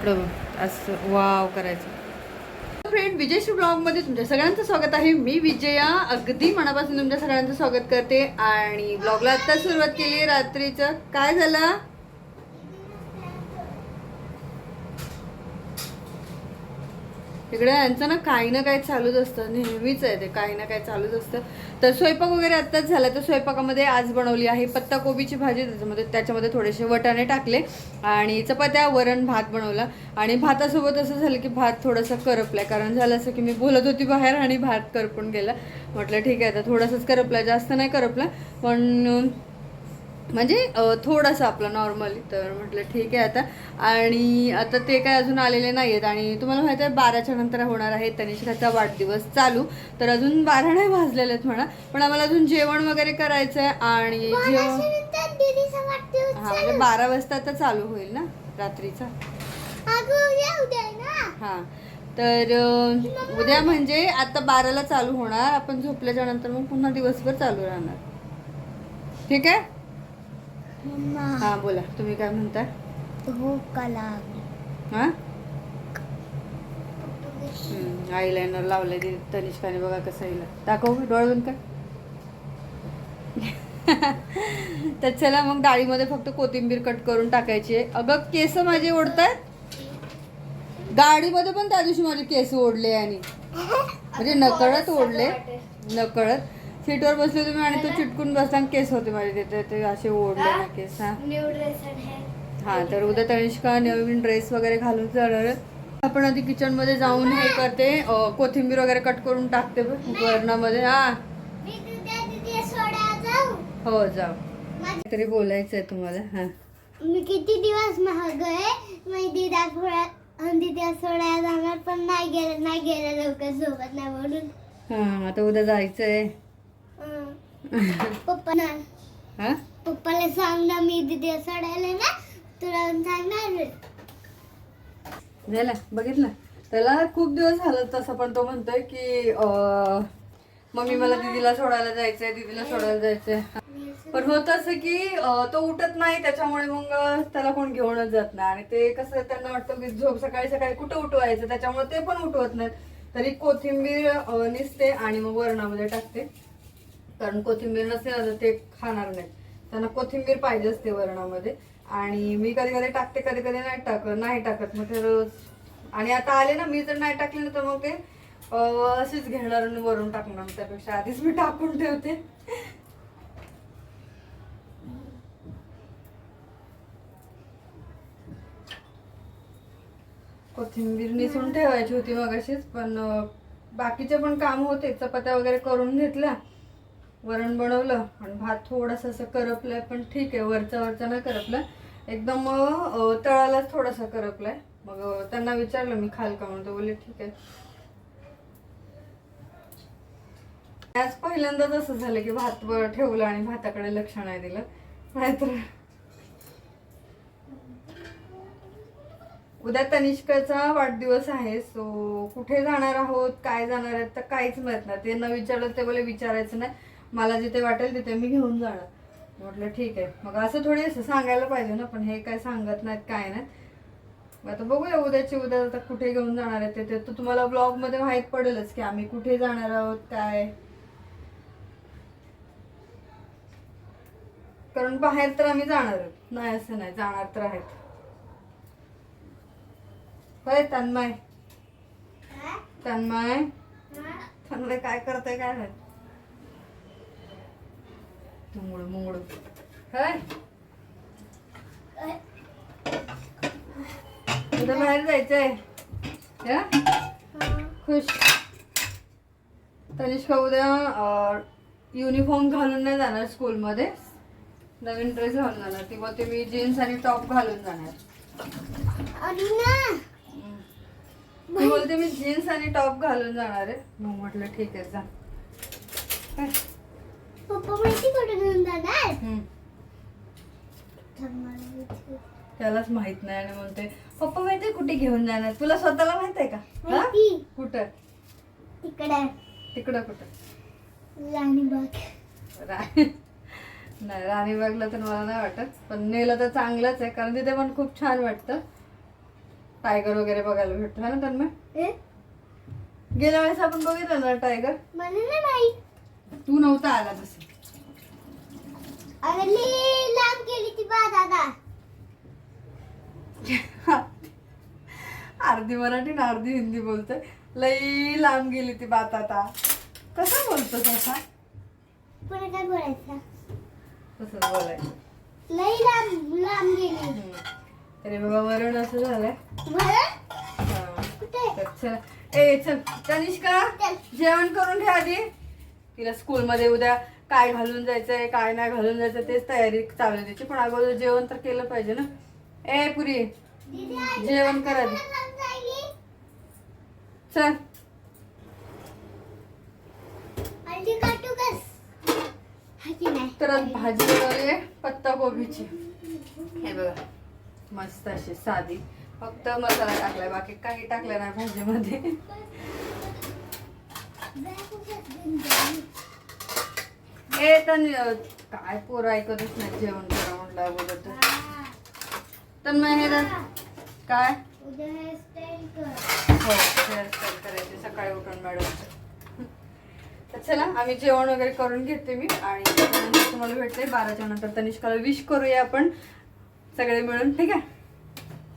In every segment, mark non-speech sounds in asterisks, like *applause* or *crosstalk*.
इकडं असं वाव करायचं. फ्रेंड विजयश्री ब्लॉगमध्ये तुमच्या सगळ्यांचं स्वागत आहे. मी विजया अगदी मनापासून तुमच्या सगळ्यांचं स्वागत करते. आणि ब्लॉगला आत्ता सुरुवात केली रात्रीचं. काय झालं? इकडे यांचं ना काही ना काही चालूच असतं. नेहमीच आहे ते काही ना काही चालूच असतं. तर स्वयंपाक वगैरे आत्ताच झाला तर स्वयंपाकामध्ये आज बनवली आहे पत्ता कोबीची भाजी. त्याच्यामध्ये त्याच्यामध्ये थोडेसे वटाणे टाकले आणि चपात्या वरण भात बनवला. आणि भातासोबत असं झालं की भात थोडासा करपलाय. कारण झालं असं की मी बोलत होती बाहेर आणि भात करपून गेला. म्हटलं ठीक आहे आता थोडासाच करपला जास्त नाही करपला. पण म्हणजे थोडासा आपला नॉर्मली तर म्हटलं ठीक आहे आता. आणि आता ते काय अजून आलेले नाही आहेत आणि तुम्हाला माहिती आहे बाराच्या नंतर होणार आहे तनिष्काचा वाढदिवस चालू. तर अजून बारा नाही वाजलेले आहेत म्हणा. पण आम्हाला अजून जेवण वगैरे करायचं आहे आणि जेवण हा म्हणजे बारा वाजता आता चालू होईल ना रात्रीचा? हा. तर उद्या म्हणजे आता बाराला चालू होणार. आपण झोपल्याच्या नंतर मग पुन्हा दिवसभर चालू राहणार. ठीक आहे? हा बोला. तुम्ही काय म्हणता? हा आयलाइनर लावलंय ते तनिष्काने बघा कसं येईल दाखव डोळे बंद कर तर चला मग डाळीमध्ये फक्त कोथिंबीर कट करून टाकायची आहे. अगं केस माझे ओढतायत? गाडीमध्ये पण त्या दिवशी माझे केस ओढले आणि. *laughs* म्हणजे नकळत ओढले. नकळत. सीटवर बसले तुम्ही आणि तो चिटकून बसला आणि केस होते माझे तिथे ते असे ओढले ना केस हा. हा. तर उद्या तनिष्का नवीन ड्रेस वगैरे घालून जाणार. आपण आधी किचनमध्ये जाऊन हे करते कोथिंबीर वगैरे कट करून टाकते वरणामध्ये हा. हो जाऊ. तरी बोलायचं आहे तुम्हाला हा. मी किती दिवस महाग आहे? मी दिदा थोड्या दिदा सोडायला जाणार पण नाही गेलं नाही गेलं लवकर सोबत नाही म्हणून हा आता उद्या जायचंय. पप्पा ना हा? पप्पाला सांग ना मी दिदी सोडायला ना तुला सांगणार झाला बघितलं. त्याला खूप दिवस झालं तसं पण तो म्हणतोय की मम्मी मला दीदीला सोडायला जायचंय दीदीला सोडायला जायचंय. पण होत असं की तो उठत नाही त्याच्यामुळे मग त्याला कोण घेऊनच जात नाही. आणि ते कसं त्यांना वाटतं की झोप सकाळी सकाळी कुठं उठवायचं त्याच्यामुळे ते पण उठवत नाहीत. तरी कोथिंबीर निसते आणि मग वरणामध्ये टाकते. कारण कोथिंबीर नसेल ना ते खाणार नाहीत. त्यांना कोथिंबीर पाहिजे असते वरणामध्ये. आणि मी कधी कधी टाकते कधी कधी नाही टाकत नाही टाकत. मग ते रोज आणि आता आले ना मी जर नाही टाकले ना तर मग ते अशीच घेणार आणि वरून टाकणार. त्यापेक्षा आधीच मी टाकून ठेवते. कोथिंबीर निसून ठेवायची होती मग अशीच पण बाकीचे पण काम होते. चपात्या वगैरे करून घेतल्या. वरण बनवलं आणि भात थोडासा असं करपलाय पण ठीक आहे वरचा वरचा नाही करपलाय एकदम तळालाच थोडासा करपलाय. मग त्यांना विचारलं मी खाल का म्हणतो बोले ठीक आहे. आज पहिल्यांदाच असं झालं की भात ठेवलं आणि भाताकडे लक्ष नाही दिलं. नाहीतर उद्या तनिष्काचा वाढदिवस आहे सो कुठे जाणार आहोत काय जाणार आहेत तर काहीच माहीत नाही. ते न विचारलं ते बोले विचारायचं नाही. मला जिथे वाटेल तिथे मी घेऊन जाणार. म्हटलं ठीक आहे. मग असं थोडी असं सांगायला पाहिजे ना पण हे काय सांगत नाहीत काय नाही मग आता बघूया उद्याची उद्या आता कुठे घेऊन जाणार आहे ते. ते तर तुम्हाला ब्लॉगमध्ये माहीत पडेलच की आम्ही कुठे जाणार आहोत काय. कारण बाहेर तर आम्ही जाणार आहोत. नाही असं नाही. जाणार तर आहेत. होय तन्मय. तन्मय. तन्मय काय करतोय काय माहीत? मुंगळू मुंगळू. होय. उद्या बाहेर जायचंय. हा? खुश. तनिष्का उद्या युनिफॉर्म घालून नाही जाणार स्कूलमध्ये नवीन ड्रेस घालून जाणार. ती बोलते मी जीन्स आणि टॉप घालून जाणार. आणि ना. ती बोलते मी जीन्स आणि टॉप घालून जाणार आहे. मग म्हटलं ठीक आहे जा? पप्पा माहिती कुठे घेऊन जाणार? हम्म. त्यालाच माहीत नाही आणि म्हणते पप्पा माहितीये कुठे घेऊन जाणार? तुला स्वतःला माहीत आहे का? हा? माहिती. कुठं? तिकडे तिकडं कुठं? राणीबाग. रा- *laughs* नाही राणीबागला तर मला नाही वाटत पण नेलं तर चांगलंच आहे कारण तिथे पण खूप छान वाटतं. टायगर वगैरे बघायला भेटतो. है ना तन्मय? ए? गेल्या वेळेस आपण बघितलं ना टायगर? मला नाही माहीत. तू नव्हता आला तसं. लांब गेली ती बा दादा. *laughs* अर्धी मराठी ना अर्धी हिंदी बोलतोय. लई लांब गेली ती बात आता. कसं बोलतो तसा पुढे काय बोलायचं? तसंच बोलायचं. लई लांब लांब गेली. तरी बाबा मरण असं झालंय. कुठे? चल. ए चल. तनिष्का. जेवण करून घ्या आधी. तिला स्कूलमध्ये उद्या काय घालून जायचंय काय नाही घालून जायचं तेच तयारी चालू आहे तिची. पण अगोदर जेवण तर केलं पाहिजे ना. ए पुरी जेवण कर. चल. तर भाजी बनवली आहे पत्ता कोबीची. हे बघा मस्त अशी साधी. फक्त मसाला टाकलाय बाकी काही टाकलं नाही भाजीमध्ये. हे तर काय पोरं ऐकतच नाही जेवण करा म्हटलं अगोदर तर. तर मग हे तर काय? हो हेअरस्टाईल करायचे सकाळी उठून मॅडम तर चला आम्ही जेवण वगैरे करून घेते मी आणि त्याच्यानंतर तुम्हाला भेटते बाराच्या नंतर. तनिष्काला विश करूया आपण सगळे मिळून ठीक आहे?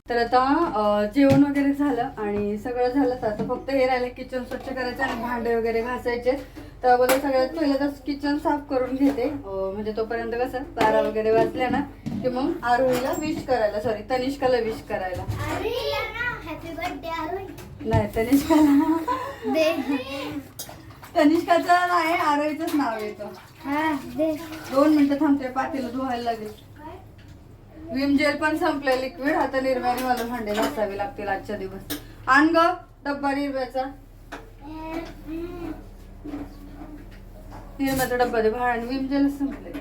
तर आता जेवण वगैरे झालं आणि सगळं झालं तर आता फक्त हे राहिले किचन स्वच्छ करायचं आणि भांडे वगैरे घासायचे. तर अगोदर सगळ्यात पहिलं तर किचन साफ करून घेते. म्हणजे तोपर्यंत कसं बारा वगैरे वाजल्या ना की मग आरोहीला विश करायला सॉरी तनिष्काला विश करायला. नाही तनिष्काला. तनिष्काचं नाही आरोहीचंच नाव येतं दोन मिनिटं थांबते पातेलं धुवायला लागेल. विम जेल पण संपलंय लिक्विड आता निर्म्याने मला भांडे घासावे लागतील आजच्या दिवस. आण ग डब्बा निर्म्याचा. निर्म्याचा डब्बा दे भांड विम जेल संपले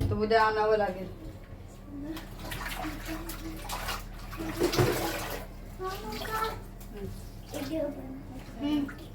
तर उद्या आणावं लागेल. हम्म.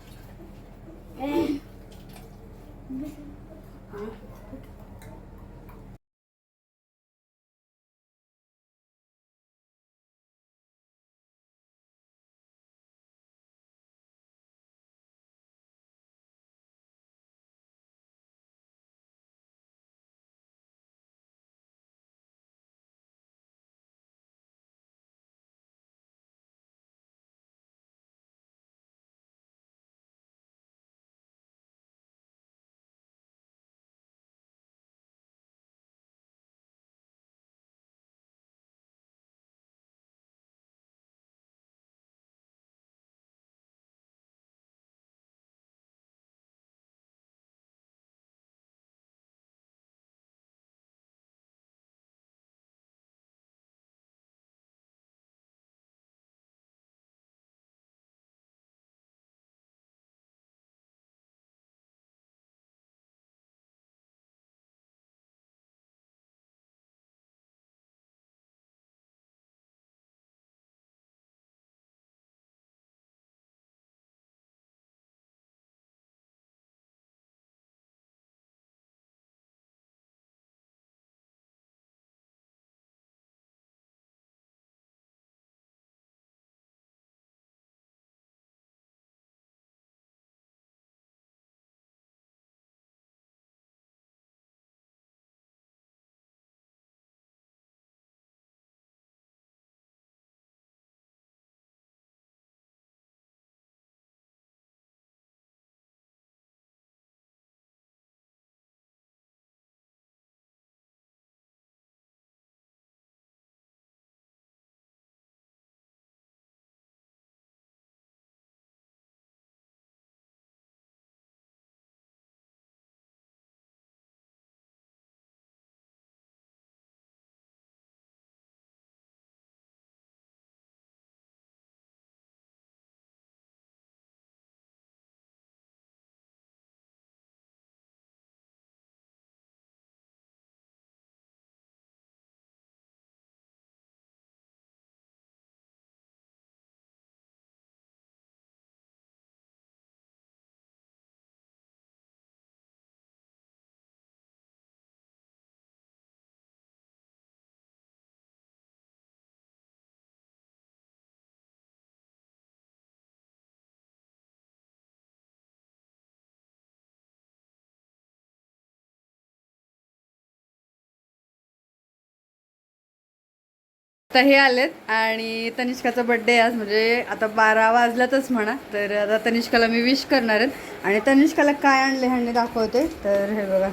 तर हे आलेत आणि तनिष्काचा बड्डे आज म्हणजे आता बारा वाजल्यातच म्हणा तर आता तनिष्काला मी विश करणार आहेत आणि तनिष्काला काय आणले ह्यांनी दाखवते. तर हे बघा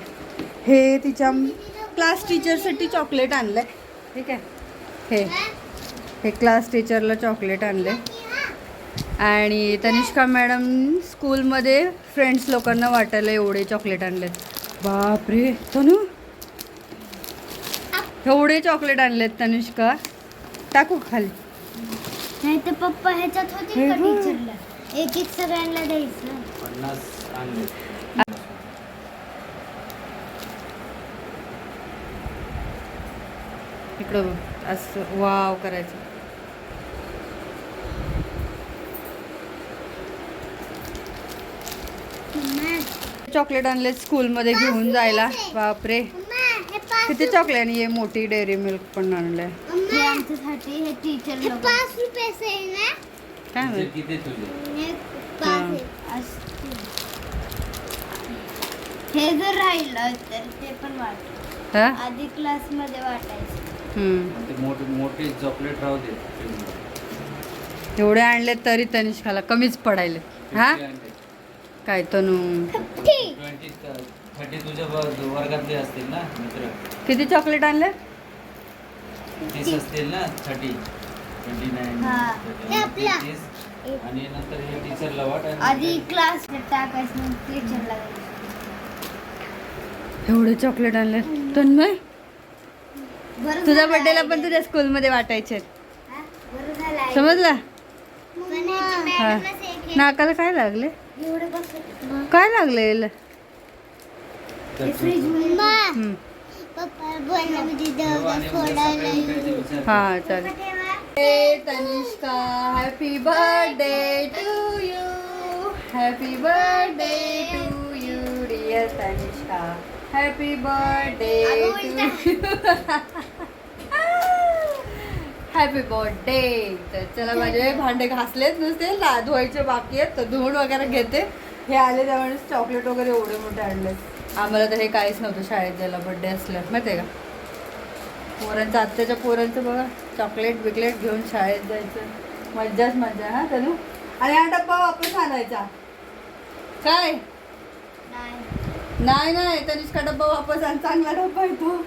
हे तिच्या क्लास टीचरसाठी चॉकलेट आणलंय. ठीक आहे? हे हे क्लास टीचरला चॉकलेट आणले आणि तनिष्का मॅडम स्कूलमध्ये फ्रेंड्स लोकांना वाटायला एवढे चॉकलेट आणलेत. बापरे तनु? एवढे चॉकलेट आणलेत तनिष्का. टाकू खाली. नाही तर पप्पा ह्याच्यात होती हे का बघ. टीचरला एक एक सगळ्यांना द्यायचं. इकडं बघ असं वाव करायचं. चॉकलेट आणले स्कूलमध्ये घेऊन जायला. बापरे. किती चॉकलेट आणि हे मोठी डेअरी मिल्क पण आणलंय. हे आमच्यासाठी हे टीचर पाच रुपयाचं आहे ना? काय तुझे माहीत किती तुझे? हे हा. पाच आहे. असतील. हे जर राहिलं तर ते पण वाट हा? आधी क्लासमध्ये वाटायचं. हम्म. ते मोठे मोठे चॉकलेट राहू दे. एवढे आणले तरी तनिष्काला कमीच पडायले. हा? काय तनू? ट्वेंटी थर्टी तुझ्या व- वर्गातले असतील ना मित्र? किती चॉकलेट आणले? तीस असतील ना थर्टी ट्वेंटी नाईन आपला. तीस आणि नंतर हे टीचरला वाट आणि आधी क्लास टाकायचं टीचरला एवढे चॉकलेट आणले तन्मय बरं तुझ्या बर्थडेला. पण तुझ्या स्कूलमध्ये वाटायचे हा? बरं झालं आहे. समजला हा. नाकाला काय लागले. काय लागले हे चालेल. Tanishka happy birthday to you happy birthday to you dear Tanishka. Happy birthday to happy birthday तर चला माझे भांडे घासलेत नुसते ला धुवायचे बाकी आहेत तर धुवून वगैरे घेते. हे आले त्यामुळे चॉकलेट वगैरे एवढे मोठे आणले आम्हाला तर हे काहीच नव्हतं शाळेत जायला बर्थडे असलं माहिती आहे का? पोरांचं आत्ताच्या पोरांचं बघा चॉकलेट बिकलेट घेऊन शाळेत जायचं. मज्जाच मज्जा हा तनु? आणि हा डब्बा वापस आणायचा. काय? नाही. नाही नाही तनिष्का डब्बा वापस आण चांगला डब्बा आहे तो.